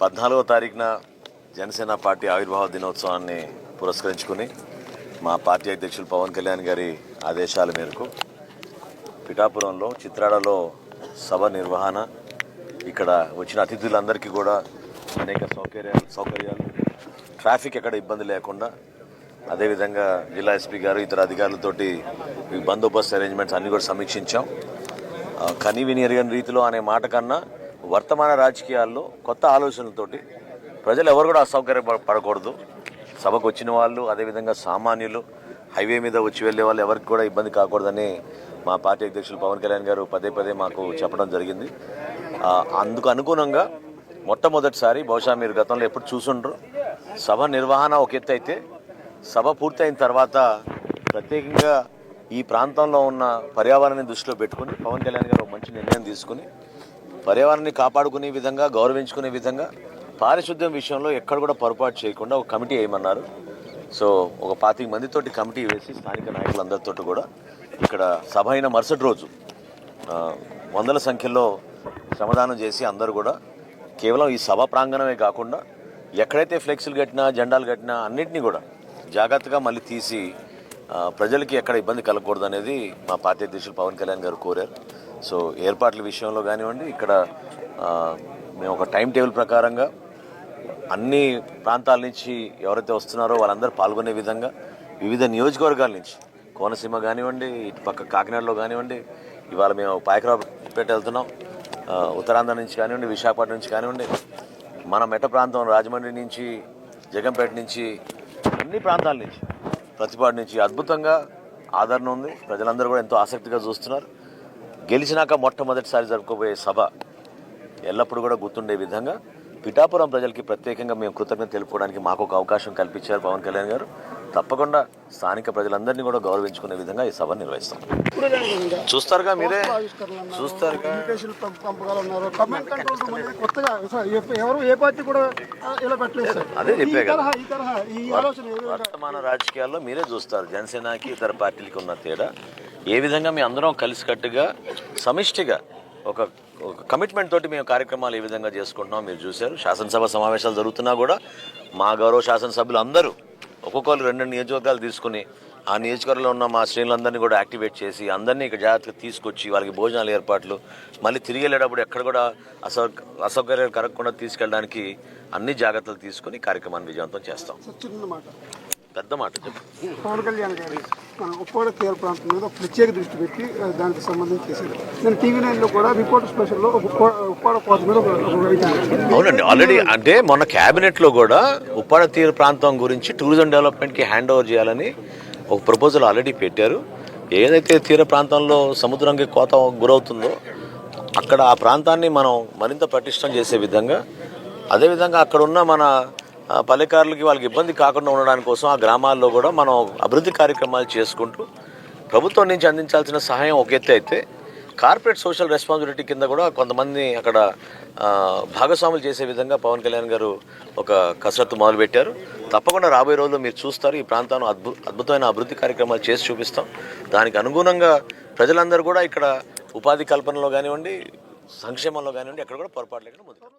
పద్నాలుగో తారీఖున జనసేన పార్టీ ఆవిర్భావ దినోత్సవాన్ని పురస్కరించుకుని మా పార్టీ అధ్యక్షులు పవన్ కళ్యాణ్ గారి ఆదేశాల మేరకు పిఠాపురంలో చిత్రాడలో సభ నిర్వహణ ఇక్కడ వచ్చిన అతిథులందరికీ కూడా అనేక సౌకర్యాలు సౌకర్యాలు. ట్రాఫిక్ ఎక్కడ ఇబ్బంది లేకుండా అదేవిధంగా జిల్లా ఎస్పీ గారు ఇతర అధికారులతోటి బందోబస్తు అరేంజ్మెంట్స్ అన్నీ కూడా సమీక్షించాం. ఆ, ఎరగని రీతిలో అనే మాట కన్నా వర్తమాన రాజకీయాల్లో కొత్త ఆలోచనలతోటి ప్రజలు ఎవరు కూడా అసౌకర్య పడకూడదు. సభకు వచ్చిన వాళ్ళు అదేవిధంగా సామాన్యులు హైవే మీద వచ్చి వెళ్ళే వాళ్ళు ఎవరికి కూడా ఇబ్బంది కాకూడదని మా పార్టీ అధ్యక్షులు పవన్ కళ్యాణ్ గారు పదే పదే మాకు చెప్పడం జరిగింది. అందుకు అనుగుణంగా మొట్టమొదటిసారి బహుశా మీరు గతంలో ఎప్పుడు చూసుండ్రు. సభ నిర్వహణ ఒక ఎత్తు అయితే సభ పూర్తయిన తర్వాత ప్రత్యేకంగా ఈ ప్రాంతంలో ఉన్న పర్యావరణాన్ని దృష్టిలో పెట్టుకుని పవన్ కళ్యాణ్ గారు ఒక మంచి నిర్ణయం తీసుకుని పర్యావరణాన్ని కాపాడుకునే విధంగా గౌరవించుకునే విధంగా పారిశుద్ధ్యం విషయంలో ఎక్కడ కూడా పొరపాటు చేయకుండా ఒక కమిటీ వేయమన్నారు. సో ఒక పాతిక మందితోటి కమిటీ వేసి స్థానిక నాయకులందరితో కూడా ఇక్కడ సభ అయిన మరుసటి రోజు వందల సంఖ్యలో శ్రమదానం చేసి అందరూ కూడా కేవలం ఈ సభ ప్రాంగణమే కాకుండా ఎక్కడైతే ఫ్లెక్సీలు కట్టినా జెండాలు కట్టినా అన్నింటినీ కూడా జాగ్రత్తగా మళ్ళీ తీసి ప్రజలకి ఎక్కడ ఇబ్బంది కలగకూడదు అనేది మా పార్టీ అధ్యక్షులు పవన్ కళ్యాణ్ గారు కోరారు. సో ఏర్పాట్ల విషయంలో కానివ్వండి ఇక్కడ మేము ఒక టైం టేబుల్ ప్రకారంగా అన్ని ప్రాంతాల నుంచి ఎవరైతే వస్తున్నారో వాళ్ళందరూ పాల్గొనే విధంగా వివిధ నియోజకవర్గాల నుంచి కోనసీమ కానివ్వండి ఇటు పక్క కాకినాడలో కానివ్వండి ఇవాళ మేము పాయకరావుపేట వెళ్తున్నాం ఉత్తరాంధ్ర నుంచి కానివ్వండి విశాఖపట్నం నుంచి కానివ్వండి మన మెట ప్రాంతం రాజమండ్రి నుంచి జగంపేట నుంచి అన్ని ప్రాంతాల నుంచి ప్రతిపాటి నుంచి అద్భుతంగా ఆదరణ ఉంది ప్రజలందరూ కూడా ఎంతో ఆసక్తిగా చూస్తున్నారు. గెలిచినాక మొట్టమొదటిసారి జరుపుకోబోయే సభ ఎల్లప్పుడూ కూడా గుర్తుండే విధంగా పిఠాపురం ప్రజలకి ప్రత్యేకంగా మేము కృతజ్ఞత తెలుపుకోవడానికి మాకు ఒక అవకాశం కల్పించారు పవన్ కళ్యాణ్ గారు. తప్పకుండా స్థానిక ప్రజలందరినీ కూడా గౌరవించుకునే విధంగా ఈ సభ నిర్వహిస్తాం. చూస్తారుగా మీరే? చూస్తారు చూస్తారుగా? అదే చెప్పే కదా. వర్తమాన రాజకీయాల్లో మీరే చూస్తారు. జనసేనకి ఇతర పార్టీలకి ఉన్న తేడా. ఏ విధంగా మీ అందరం కలిసికట్టుగా సమిష్టిగా ఒక ఒక కమిట్మెంట్ తోటి మేము కార్యక్రమాలు ఏ విధంగా చేసుకుంటున్నాం మీరు చూశారు. శాసనసభ సమావేశాలు జరుగుతున్నా కూడా మా గౌరవ శాసనసభ్యులు అందరూ ఒక్కొక్కరు రెండు నియోజకవర్గాలు తీసుకుని ఆ నియోజకవర్గంలో ఉన్న మా శ్రేణులందరినీ కూడా యాక్టివేట్ చేసి అందరినీ ఇక్కడ జాగ్రత్తగా తీసుకొచ్చి వాళ్ళకి భోజనాలు ఏర్పాట్లు మళ్ళీ తిరిగి వెళ్ళేటప్పుడు ఎక్కడ కూడా అసౌ అసౌకర్యాలు కరగకుండా తీసుకెళ్ళడానికి అన్ని జాగ్రత్తలు తీసుకుని కార్యక్రమాన్ని విజయవంతం చేస్తాం. పెద్ద మాట చెప్పు. పవన్ కళ్యాణ్ గారు ఉప్పాడ తీర ప్రాంతం మీద ప్రత్యేక దృష్టి పెట్టి దానికి సంబంధించి చేశారు. నేను టీవీ నైన్లో కూడా రిపోర్ట్ స్పెషల్లో ఉప్పాడ కోత మీద అవునండి ఆల్రెడీ అంటే మొన్న క్యాబినెట్లో కూడా ఉప్పాడ తీర ప్రాంతం గురించి టూరిజం డెవలప్మెంట్కి హ్యాండ్ ఓవర్ చేయాలని ఒక ప్రపోజల్ ఆల్రెడీ పెట్టారు. ఏదైతే తీర ప్రాంతంలో సముద్రంకి కోత గురవుతుందో అక్కడ ఆ ప్రాంతాన్ని మనం మరింత పటిష్టం చేసే విధంగా అదేవిధంగా అక్కడ ఉన్న మన పల్లెకారులకి వాళ్ళకి ఇబ్బంది కాకుండా ఉండడానికి కోసం ఆ గ్రామాల్లో కూడా మనం అభివృద్ధి కార్యక్రమాలు చేసుకుంటూ ప్రభుత్వం నుంచి అందించాల్సిన సహాయం ఒక ఎత్తు అయితే కార్పొరేట్ సోషల్ రెస్పాన్సిబిలిటీ కింద కూడా కొంతమంది అక్కడ భాగస్వాములు చేసే విధంగా పవన్ కళ్యాణ్ గారు ఒక కసరత్తు మొదలుపెట్టారు. తప్పకుండా రాబోయే రోజుల్లో మీరు చూస్తారు ఈ ప్రాంతాన్ని అద్భు అద్భుతమైన అభివృద్ధి కార్యక్రమాలు చేసి చూపిస్తాం. దానికి అనుగుణంగా ప్రజలందరూ కూడా ఇక్కడ ఉపాధి కల్పనలో కానివ్వండి సంక్షేమంలో కానివ్వండి ఎక్కడ కూడా పొరపాటు లేకుండా ముందుకు